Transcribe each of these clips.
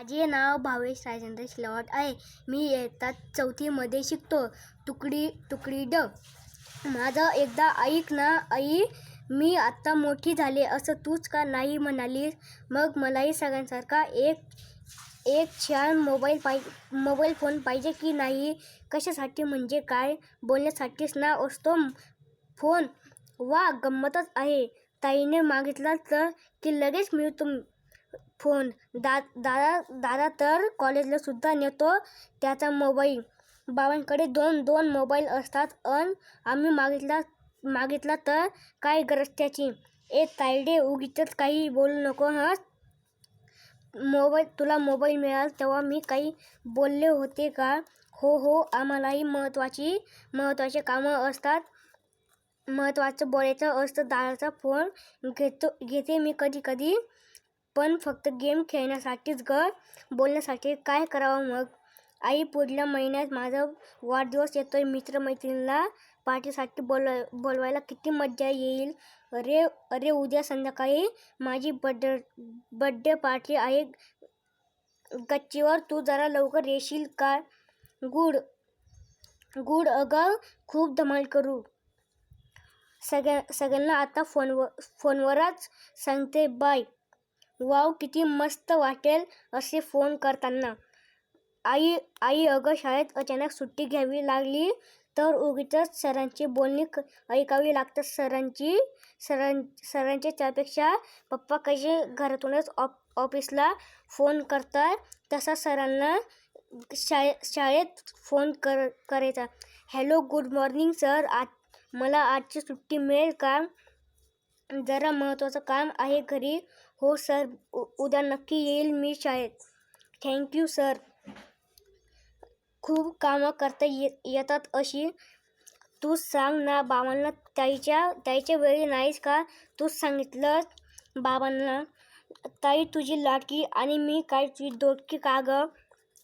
माझे नाव भावेश राजेंद्र शिलावट आहे. मी इयत्ता चौथीमध्ये शिकतो. तुकडी तुकडी ड. माझं एकदा ऐक ना आई. मी आत्ता मोठी झाले असं तूच का नाही म्हणालीस? मग मलाही सगळ्यांसारखा एक एक छान मोबाईल पाहि मोबाईल फोन पाहिजे की नाही? कशासाठी म्हणजे काय? बोलण्यासाठीच ना असतो फोन? वा गंमतच आहे. ताईने मागितला तर की लगेच मिळतो फोन. दा दादा दादा तर कॉलेजला सुद्धा नेतो. त्याचा मोबाईल बाबांकडे दोन दोन मोबाईल असतात. अन आम्ही मागितला मागितला तर काय गरज त्याची? ए तायडे उगीच काही बोलू नको हं? मोबाईल तुला मोबाईल मिळाला तेव्हा मी काही बोलले होते का? हो हो आम्हालाही महत्त्वाची महत्त्वाची कामं असतात. महत्त्वाचं बोलायचं असतं. दादाचा फोन घेतो घेते मी कधी कधी पण फक्त गेम खेळण्यासाठीच ग. बोलण्यासाठी काय करावं मग? आई पुढल्या महिन्यात माझा वाढदिवस येतो आहे मित्रमैत्रिणीला पार्टीसाठी बोल बोलवायला किती मज्जा येईल? अरे अरे उद्या संध्याकाळी माझी बड्डे बड्डे पार्टी आहे. गच्चीवर तू जरा लवकर येशील का? गुड गुड अगं खूप धमाल करू. सगळ्या सगळ्यांना आता फोनवर फोनवरच सांगते. बाय. वाव किती मस्त वाटेल असे फोन करताना. आई आई अगं शाळेत अचानक सुट्टी घ्यावी लागली तर उगीच सरांची बोलणी ऐकावी लागतात सरांची सरां सरांच्या त्यापेक्षा पप्पा कसे घरातूनच ऑफ ऑफिसला फोन करतात तसा सरांना शाळे शाळेत फोन कर करायचा. हॅलो गुड मॉर्निंग सर आज मला आजची सुट्टी मिळेल का? जरा महत्त्वाचं काम आहे घरी. हो सर. उ उद्या नक्की येईल मी शाळेत. थँक्यू सर खूप कामं करता ये येतात अशी. तू सांग ना बाबांना ताईच्या ताईच्या वेळी नाहीस का? तूच सांगितलं बाबांना ताई तुझी लाडकी आणि मी काय तुझी दोटकी का गं?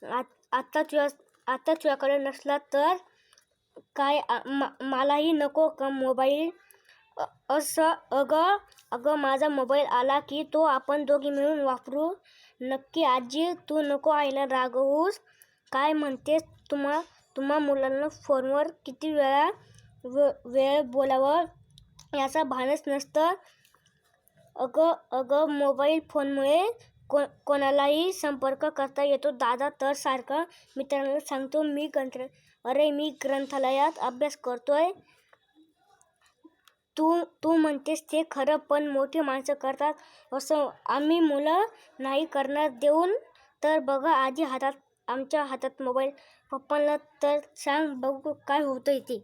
आत- आत्ता तुझ्या आत्ता तुझ्याकडे नसला तर काय? मा मलाही नको का मोबाईल? असं अगं अगं माझा मोबाईल आला की तो आपण दोघी मिळून वापरू. नक्की आजी तू नको आईला रागवूस. काय म्हणतेस? तुम्हा तुम्हा मुलांना फोनवर किती वेळा व वेळ बोलावं? याचा भानच नसतं. अगं अगं मोबाईल फोनमुळे को कोणालाही संपर्क करता येतो. दादा तर सारखं मित्रांना सांगतो मी ग्रंथ अरे मी ग्रंथालयात अभ्यास करतोय. तू तू म्हणतेस ते खरं पण मोठी माणसं करतात असं. आम्ही मुलं नाही करणार देऊन. तर बघा आधी हातात आमच्या हातात मोबाईल पप्पांना तर सांग बघू काय होतं ते.